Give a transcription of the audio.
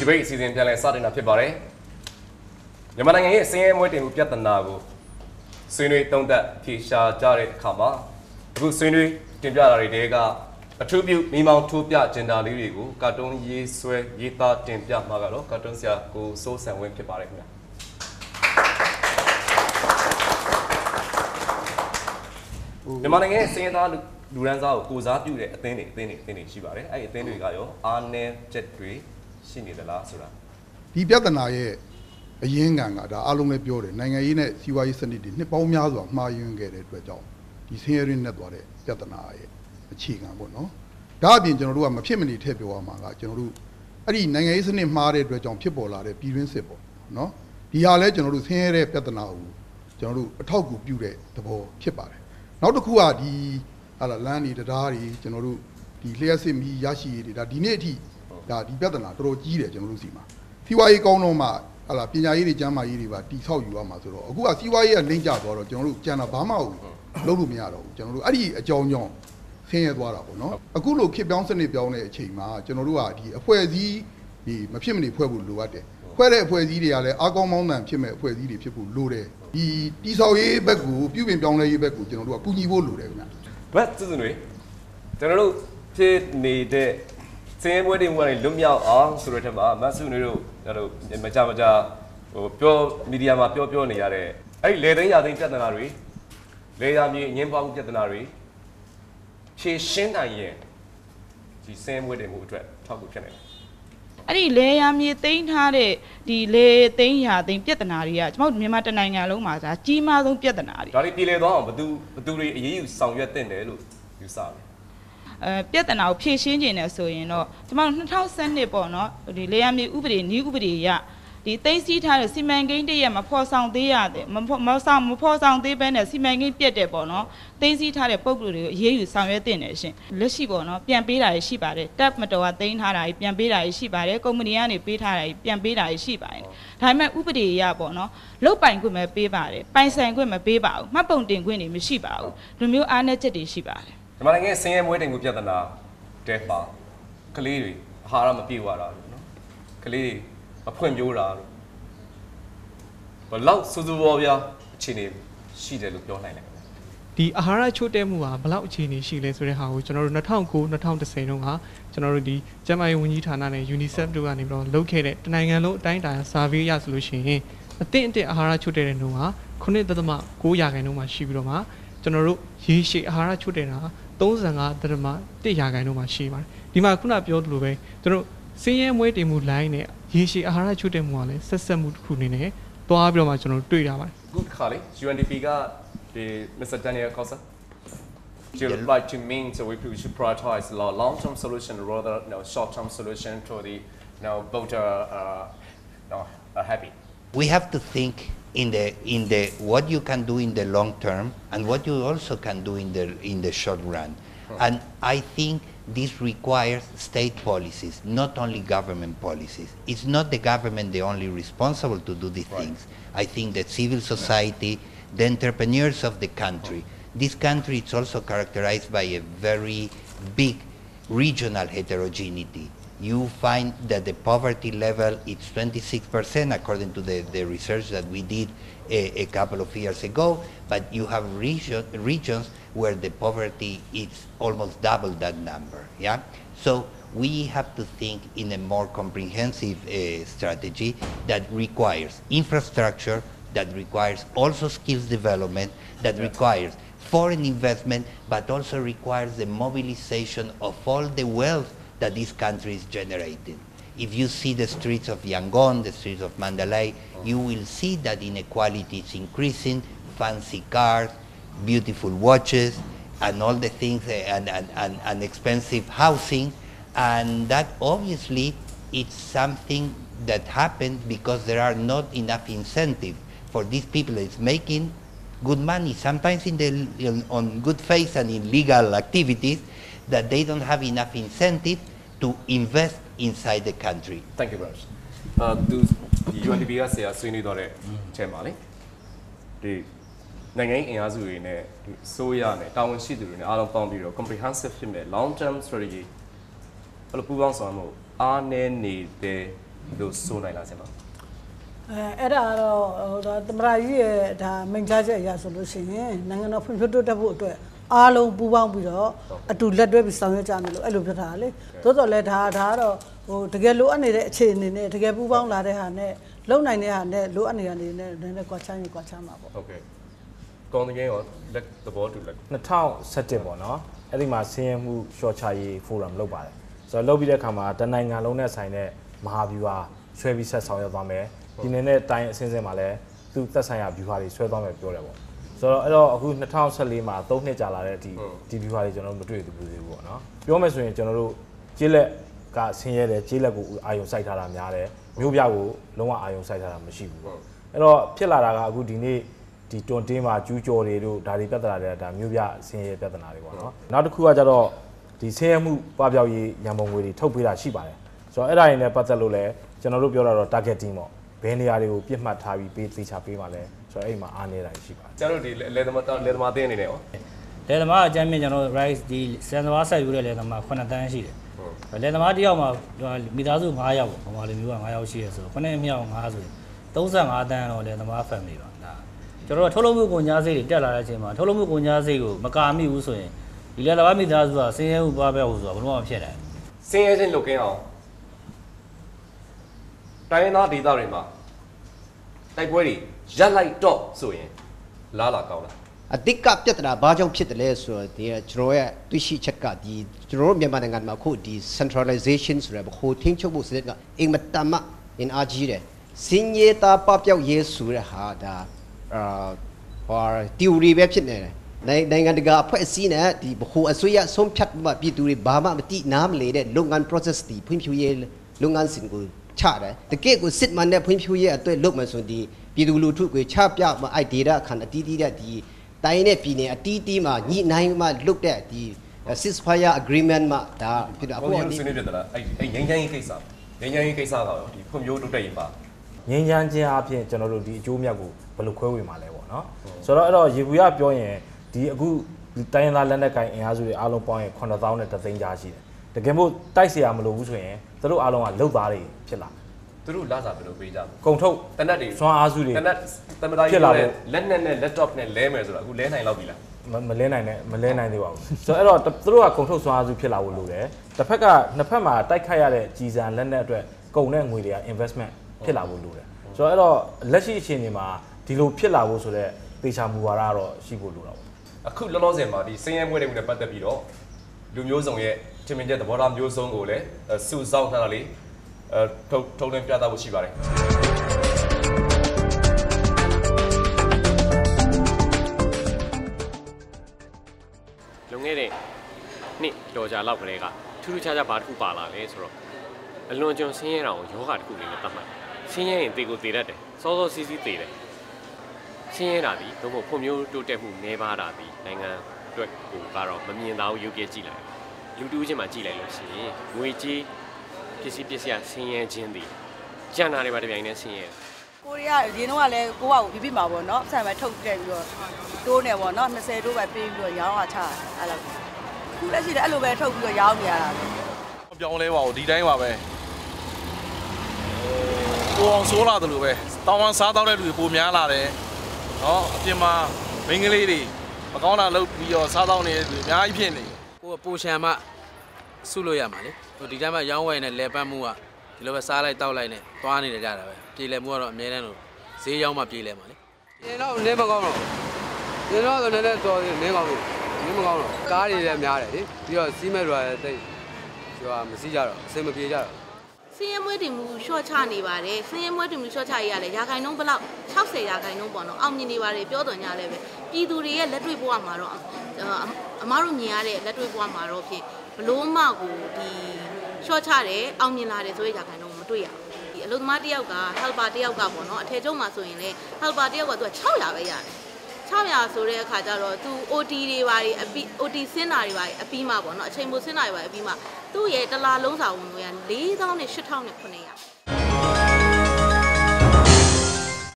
debate အစီအစဉ်ပြန်လည်စတင်တာဖြစ်ပါတယ်မြန်မာနိုင်ငံရဲ့စင်းရဲမွေးတင်မှုပြဿနာကိုဆွေးနွေးတုံးသက်ဖြေရှာကြတဲ့အခါမှာအခုဆွေးနွေးတင်ပြတာတွေတဲကအထူးပြုမိမောင်ထိုးပြဂျင်ဒါလေးတွေကိုကာတွန်းရေးဆွဲရေးသားတင်ပြမှာကတော့ကာတွန်းဆရာကိုစိုးဆန်ဝင်းဖြစ်ပါတယ်ခင်ဗျာမြန်မာနိုင်ငံရဲ့စင်းရဲသားလူလူရန်စားကိုကိုစားပြုတဲ့အသင်းတွေအသင်းတွေအသင်းတွေရှိပါတယ်အဲ့ဒီအသင်းတွေကရောအားနည်းချက်တွေ ရှိနေသလားဆိုတာဒီပြဿနာရဲ့အရင်းခံကဒါအလုံးလည်းပြောတယ်နိုင်ငံရေးနဲ့စီးပွားရေးစနစ်တွေနှစ်ပေါင်းများစွာမှားယွင်းခဲ့တဲ့အတွက်ကြောင့်ဒီဆင်းရဲရင်းနဲ့သွားတဲ့ပြဿနာရဲ့အခြေခံပေါ့နော်ဒါအပြင်ကျွန်တော်တို့ကမဖြစ်မနေထည့်ပြောရမှာကကျွန်တော်တို့အဲ့ဒီနိုင်ငံရေးစနစ်မှားတဲ့အတွက်ကြောင့်ဖြစ်ပေါ်လာတဲ့ပြည်တွင်းစစ်ပေါ့နော်ဒီဟာလဲကျွန်တော်တို့ဆင်းရဲတဲ့ပြဿနာကိုကျွန်တော်တို့အထောက်အကူပြုတဲ့သဘောဖြစ်ပါတယ်နောက်တစ်ခုကဒီဟာလာလမ်းတွေတရားတွေကျွန်တော်တို့ဒီလျှက်စစ်မီရရှိရေးတွေဒါဒီနေ့အထိ ဒါဒီပြဿနာတော်တော်ကြီးတယ်ကျွန်တော်တို့စီမှာစီးပွားရေးကောင်းတော့မှဟာလာပညာရေးတွေကျန်းမာရေးတွေပါတိဆောက်ယူရမှာဆိုတော့အခုကစီးပွားရေးကလင်းကျသွားတော့ကျွန်တော်တို့ကျန်တာဘာမှလုပ်လို့မရတော့ဘူးကျွန်တော်တို့အဲ့ဒီအကြောင်းကြောင့်ဆင်းရဲသွားတာပေါ့နော်အခုလိုခေတ်ပြောင်းစနစ်ပြောင်းတဲ့အချိန်မှာကျွန်တော်တို့ကဒီအဖွဲ့အစည်းဒီမဖြစ်မနေဖွဲ့ဖို့လိုအပ်တယ်ဖွဲ့တဲ့အဖွဲ့အစည်းတွေကလည်းအားကောင်းမောင်းတန်ဖြစ်မဲ့အဖွဲ့အစည်းတွေဖြစ်ဖို့လိုတယ်ဒီတိဆောက်ရေးဘက်ကိုပြုပြင်ပြောင်းလဲရေးဘက်ကိုကျွန်တော်တို့ကကူညီဖို့လိုတယ်ခင်ဗျဘတ်စုစုတွေကျွန်တော်တို့ဖြစ်နေတဲ့ စင်းရဲမွေးတင်မှုကနေလွတ်မြောက်အောင်ဆိုတဲ့ထက်မှာမတ်စုတွေတို့ကျွန်တော်တို့မကြမကြဟိုပြောမီဒီယာမှာပြောပြောနေရတဲ့အဲ့ဒီလေသိန်းရာသိန်းပြဿနာတွေလေယာမြေအငင်းပေါင်းပြဿနာတွေဖြေရှင်းနိုင်ရင်ဒီစင်းရဲမွေးတင်မှုအတွက်ထောက်ကူဖြစ်နိုင်တယ်အဲ့ဒီလေယာမြေသိမ်းထားတဲ့ဒီလေသိမ်းရာသိမ်းပြဿနာတွေကကျွန်တော်တို့မြန်မာတစ်နိုင်ငံလုံးမှာဒါကြီးမားဆုံးပြဿနာတွေဒါလေးပြည်လေသွားအောင်ဘသူဘသူတွေအရေးယူဆောင်ရွက်တင်တယ်လို့ယူဆတယ် အဲပြဿနာကိုဖြေရှင်းခြင်းနဲ့ဆိုရင်တော့ကျွန်တော်တို့2012ပေါ့နော်ဒီလေယာမြေဥပဒေနည်းဥပဒေရဒီသိမ်းစည်းထားတဲ့စီမံကိန်းတရက်မဖော်ဆောင်သေးရတယ်မဖော်မဆောင်မဖော်ဆောင်သေးဘဲနဲ့စီမံကိန်းပြတ်တယ်ပေါ့နော်သိမ်းစည်းထားတဲ့ပုံစံတွေကိုအရေးယူဆောင်ရွက်တင်တယ်ရှင်လက်ရှိပေါ့နော်ပြန်ပေးတာရရှိပါတယ်တပ်မတော်ကသိမ်းထားတာကြီးပြန်ပေးတာရရှိပါတယ်ကုမ္ပဏီကနေပေးထားတာကြီးပြန်ပေးတာရရှိပါတယ်ဒါပေမဲ့ဥပဒေရပေါ့နော်လုတ်ပိုင်ခွင့်ပဲပေးပါတယ်ပိုင်ဆိုင်ခွင့်မပေးပါဘူးမှတ်ပုံတင်ခွင့်တွေမရှိပါဘူးလူမျိုးအားနည်းချက်တွေရှိပါတယ် မြန်မာနိုင်ငံရဲ့ဆင်းရဲမွေးတင်မှုပြဿနာတဲပါကလေးတွေအာဟာရမပြည့်ဝတာလို့နော်ကလေးတွေအဖွင့်ပြိုးတာလို့ဘလောက်စူးစူပေါ်ပြအခြေအနေရှိတယ်လို့ပြောနိုင်တယ်ခင်ဗျာဒီအာဟာရချို့တဲ့မှုဟာဘယ်လောက်အခြေအနေရှိလဲဆိုတဲ့ဟာကိုကျွန်တော်တို့2009 2010တုန်းကကျွန်တော်တို့ဒီကျန်းမာရေးဝန်ကြီးဌာနနဲ့ UNICEF တို့ကနေပြီးတော့လုပ်ခဲ့တဲ့တနိုင်ငံလုံးအတိုင်းအတာ survey ရဆိုလို့ရှိရင်အသင့်အတင့်အာဟာရချို့တဲ့တဲ့နှုန်းဟာ9.9ရာခိုင်နှုန်းမှာရှိပြီးတော့မှ ကျွန်တော်တို့ရေရှည်အာဟာရချို့တဲ့တာ35.1ရာခိုင်နှုန်းမှာရှိပါတယ်ဒီမှာခုနပြောသလိုပဲကျွန်တော်စင်းရဲမွေးတင်မှု line နဲ့ရေရှည်အာဟာရချို့တဲ့မှုကလည်းဆက်ဆက်မှုတစ်ခုအနေနဲ့တွားပြီးတော့မှကျွန်တော်တို့တွေ့ရပါတယ် Good Kali UNDP ကဒီ Mr. Daniel Kosa Do you like to mean so we should prioritize the long-term solution rather you know, short-term solution to the you know, voter uh, you know, uh, happy? we have to think in the in the what you can do in the long term and what you also can do in the in the short run. And i think this requires state policies not only government policies. It's not the government the only responsible to do these Right. things. I think that civil society the entrepreneurs of the country. This country is also characterized by a very big regional heterogeneity. You find that the poverty level is 26% according to the, the research that we did a, a couple of years ago, but you have region, regions where the poverty is almost double that number. Yeah? So we have to think in a more comprehensive uh, strategy that requires infrastructure, that requires also skills development, that requires foreign investment, but also requires the mobilization of all the wealth that this country is generating. If you see the streets of Yangon, the streets of Mandalay, you will see that inequality is increasing, fancy cars, beautiful watches, and all the things, uh, and, and, and, and expensive housing, and that obviously it's something that happens because there are not enough incentive for these people that's making good money, sometimes in the, in, on good faith and in legal activities, that they don't have enough incentive to invest inside the country. Thank you very much. အာသူဒီ UNDP ကဆရာဆွေးနွေးတော့တဲ့အချက်မှာလေဒီနိုင်ငံရေးအင်အားစုတွေနဲ့ဒီအစိုးရနဲ့တာဝန်ရှိသူတွေနဲ့အားလုံးပေါင်းပြီးတော့ comprehensive ဖြစ်မဲ့ long term strategy ဘယ်လိုပူးပေါင်းဆောင်မှုအားနည်းနေတဲ့လို့ဆိုနိုင်လားဆင်မအဲအဲ့ဒါကတော့ဟိုဒါသမရာကြီးရဲ့ဒါမိန့်ကြားချက်အရဆိုလို့ရှိရင်နိုင်ငံတော်ဖွံ့ဖြိုးတိုးတက်ဖို့အတွက် အားလုံးပူးပေါင်းပြီးတော့အတူလက်တွဲပြီးဆောင်ရွက်ကြမယ်လို့အဲ့လိုပြောထားတာလေသို့တော်လည်းဒါဒါကတော့ဟိုတကယ်လိုအပ်နေတဲ့အခြေအနေနဲ့တကယ်ပူးပေါင်းလာတဲ့ဟာနဲ့လုံနိုင်တဲ့ဟာနဲ့လိုအပ်နေတဲ့အနေနဲ့နည်းနည်းကွာခြားရင်ကွာခြားမှာပေါ့ဟုတ်ကဲ့ကောင်းတဲ့ရောလက်သဘောတူလက်2017ပေါ့နော်အဲ့ဒီမှာဆင်းရဲမှုရှော့ချရေးဖိုရမ်လုပ်ပါတယ်ဆိုတော့လုပ်ပြီးတဲ့အခါမှာတနိုင်ငံလုံးနဲ့ဆိုင်တဲ့မဟာဗျူဟာဆွဲပြီးဆက်ဆောင်ရွက်သွားမယ်ပြည်နယ်နဲ့တိုင်းအဆင့်ဆင့်မှာလည်းသူသက်ဆိုင်ရာဗျူဟာတွေဆွဲသွားမယ်ပြောတယ်ပေါ့ ဆိုတော့အဲ့တော့အခု2014မှာ3နှစ်ကြာလာတဲ့အထိဒီဗျူဟာတွေကျွန်တော်တို့မတွေ့သေးဘူးသေးဘူးပေါ့နော်ပြောမယ်ဆိုရင်ကျွန်တော်တို့ကျေးလက်ကဆင်းရဲတယ်ကျေးလက်ကိုအာယုံစိုက်ထားတာများတယ်မျိုးပြကိုလုံးဝအာယုံစိုက်ထားတာမရှိဘူးပေါ့အဲ့တော့ဖြစ်လာတာကအခုဒီနေ့ဒီတွန်တင်းမှာကျူးကျော်တွေတို့ဒါတွေပြဿနာတွေကဒါမျိုးပြဆင်းရဲပြဿနာတွေပေါ့နော်နောက်တစ်ခုကကြတော့ဒီဆင်းရဲမှုပပျောက်ရေးရန်ပုံငွေတွေထုတ်ပေးတာရှိပါတယ်ဆိုတော့အဲ့ဒါတွေနဲ့ပတ်သက်လို့လည်းကျွန်တော်တို့ပြောတာတော့ targeting ပေါ့ဘယ်နေရာတွေကိုပြစ်မှတ်ထားပြီးပေးသေးချပေးပါလဲ ဆိုတော့အဲ့မှာအားနေတာရှိပါတယ်ကျန်တို့ဒီလယ်သမားလယ်သမားတင်းအနေနဲ့ရောလယ်သမားအကြမ်းမြင့်ကျွန်တော် rice ဒီစံသမားဆက်ယူတဲ့လယ်သမား9တန်းရှိတယ်လယ်သမားတစ်ယောက်မှာမိသားစု9ယောက်ပေါ့ဗမာလူမျိုးက9ယောက်ရှိရဆို9မြောက်9ဆိုရင်35တန်းတော့လယ်သမား family ပါဒါကျွန်တော်တို့ထုတ်လုပ်မှုကုန်ကြားစိတ်တွေတက်လာတဲ့အချိန်မှာထုတ်လုပ်မှုကုန်ကြားစိတ်ကိုမကာမိဘူးဆိုရင်ဒီလယ်သမားမိသားစုကဆင်းရဲမှုပွားပဲဖို့ဆိုတာဘယ်လိုမှမဖြစ်နိုင်ဘူးဆင်းရဲခြင်းလုတ်ကင်းအောင်တိုင်းရင်းသားဒေသတွေမှာတိုက်ပွဲတွေ ရက်လိုက်တော့ဆိုရင်လားလာကောင်းလားအဓိကပြဿနာဘာကြောင့်ဖြစ်တယ်လဲဆိုတော့ဒီကျွန်တော်ရဲ့သိရှိချက်ကဒီကျွန်တော်တို့မြန်မာနိုင်ငံမှာခုဒီ centralization ဆိုတဲ့ဘိုထင်းချုပ်မှုစနစ်ကအင်မတန်မှ in အားကြီးတယ်စင်ရတာပပျောက်ရေးဆိုတဲ့ဟာဒါအာဟော theory ပဲဖြစ်နေတယ်နိုင်နိုင်ငံတကာအဖွဲ့အစည်းနဲ့ဒီဘိုအစိုးရဆုံးဖြတ်မှပြည်သူတွေဘာမှမသိနားမလည်တဲ့လုပ်ငန်း process ဒီဖွံ့ဖြိုးရေးလုပ်ငန်းစဉ်ကို ချတယ်တကယ့်ကိုစစ်မှန်တဲ့ဖွံ့ဖြိုးရေးအတွက်လုပ်မှဆိုဒီပြည်သူလူထုကိုချပြမှအဲ့ data ခန္ဓာတီးတီးတဲ့ဒီ တိုင်းနဲ့ပြည်နယ်အတီးတီးမှာညှိနှိုင်းမှလုတ်တဲ့ဒီ ceasefire agreement မှာဒါဖြစ်တော့ အခု အခု ဒီ ဒီ ဆွေးနွေးပြတယ်လားအဲ့အဲ့ငင်းချမ်းရေးကိစ္စငင်းချမ်းရေးကိစ္စကရောဒီဖွံ့ဖြိုးတိုးတက်ရေးပါ ငင်းချမ်းခြင်းအပြင်ကျွန်တော်တို့ဒီအကျိုးအမြတ်ကိုဘယ်လိုခွဲဝေမှာလဲပေါ့နော်ဆိုတော့အဲ့တော့ရေဘူးရပြောရင်ဒီအခုဒီတိုင်းရင်းသားလက်နက်ကိုင်အင်အားစုတွေအားလုံးပေါင်းရင်9000နဲ့တသိန်းကြားရှိတယ်တကယ်မို့တိုက်เสียမလို့ဘူးဆိုရင်သူတို့အားလုံးကလုတ်သားတွေ ဖြစ်လာသူတို့လာစားဘယ်လိုပေးကြလဲကုံထုတ်တနက်တွေစွမ်းအားစုတွေတနက်သမတားဖြစ်ကြီးလာပြောဖို့တဲ့လက်နက်နဲ့ laptop နဲ့လဲမယ်ဆိုတော့အခုလဲနိုင်လောက်ပြီလားမမလဲနိုင်နဲ့မလဲနိုင်သေးပါဘူးဆိုတော့အဲ့တော့သူတို့ကကုံထုတ်စွမ်းအားစုဖြစ်လာဖို့လိုတယ်တစ်ဖက်ကနှစ်ဖက်မှာတိုက်ခိုက်ရတဲ့ကြီးစံလက်နက်အတွက်ကုန်တဲ့ငွေတွေက investment ဖြစ်လာဖို့လိုတယ်ဆိုတော့အဲ့တော့လက်ရှိအခြေအနေမှာဒီလိုဖြစ်လာဖို့ဆိုတော့သေချာမူဝါဒကတော့ရှိဖို့လိုတာပေါ့အခုလောလောဆယ်မှာဒီစင်းရဲမွေးတဲ့မှုနဲ့ပတ်သက်ပြီးတော့လူမျိုးစုံရဲ့ထင်မြင်ချက်သဘောထားမျိုးစုံကိုလည်းအဲစုဆောင်းထားတာလေးအဲ ထုတ်ထုတ်လင်းပြသဖို့ရှိပါတယ်လွန်ခဲ့တဲ့နှစ်တော်ကြာလောက်ကလေးကထူးထူးခြားခြားဘာတစ်ခုပါလာလဲဆိုတော့အလွန်ကျွံဆင်းရဲတာကိုယောဂတစ်ခုလေးနဲ့သတ်မှတ်တယ်ဆင်းရဲရင်တေကိုတေတတ်တယ်စောစောစီးစီးတေတယ်ဆင်းရဲတာဒီသို့မဟုတ်ဖွံ့ဖြိုးတိုးတက်မှုနည်းပါးတာဒီနိုင်ငံအတွက်ကိုကတော့မမြင်သာဘူးရုပ်ပြကြည့်လိုက်လူတူးချင်းမှကြည့်လိုက်လို့ရှိရင်ငွေကြေး ပစ္စည်းပစ္စည်းဆင်းရဲခြင်းသည်ကြံ့နာတွေပါတပြိုင်တည်းဆင်းရဲကိုရီးယားရင်းတော့လည်းကိုကကိုပြပြမှာပေါ့နော်ဆံပဲထုတ်တက်ပြီးတော့တိုးနေပေါ့နော်20တိုးပဲပေးပြီးတော့ရောင်းတာချအဲ့လိုခုလက်ရှိလည်းအဲ့လိုပဲထုတ်ပြီးတော့ရောင်းနေရတာပဲပြောင်းလဲပါဘူးဒီတိုင်းပါပဲကိုအောင်ဆိုးလာတယ်လို့ပဲတောင်းဝန်စားတော့တဲ့လူတွေပိုများလာတယ်နော်အပြင်မှာမိန်းကလေးတွေမကောင်းတာလုပ်ပြီးတော့စားတော့နေတဲ့လူအများကြီးဖြစ်နေကိုကပိုရှံမှဆုလို့ရမှာလေ ဒီတိုင်းမှာရောင်းဝယ်နဲ့လဲပတ်မှုကဒီလိုပဲစားလိုက်တောက်လိုက်နဲ့သွားနေကြတာပဲပြေလည်မှုကတော့အများတန်းလို့ဈေးရောင်းမှပြေလည်မှာလေရင်တော့နည်းမကောင်းတော့ရင်တော့ဆိုနည်းနည်းတော်နည်းကောင်းလို့နည်းမကောင်းတော့ကားတွေလည်းများတယ်လေပြီးတော့စီးမဲ့တွေလည်းတိတ်ဟိုဟာမစီးကြတော့အဆင်မပြေကြတော့စင်းရဲမွေးတင်မှုရှော့ချနေပါတယ်စင်းရဲမွေးတင်မှုရှော့ချရေးရလဲရာခိုင်နှုန်းဘယ်လောက်60ရာခိုင်နှုန်းပေါ့နော်အောင်မြင်နေပါတယ်ပြောတော်ညာလဲပဲပြည်သူတွေရဲ့လက်တွေ့ဘဝမှာတော့အမတို့မြင်ရတဲ့လက်တွေ့ဘဝမှာတော့ဖြင့်ဘလို့မှကိုဒီ ရှော့ချတယ်အောင်မြင်လာတယ်ဆိုတဲ့ရာခိုင်နှုန်းမတွေ့ရဘူးဒီအလုပ်သမားတယောက်က helper တယောက်ကပေါ့နော်အထည်ချုပ်မှာဆိုရင်လေ helper တယောက်ကသူက600ပဲရတယ်600ဆိုတဲ့အခါကျတော့သူ OT တွေပါတွေအပီ OT ဆင်းတာတွေပါအပြီးမှပေါ့နော်အချိန်ပိုဆင်းတာတွေပါအပြီးမှသူ့ရဲ့တစ်လားလုံးစာဝင်ငွေက4000နဲ့8000နဲ့900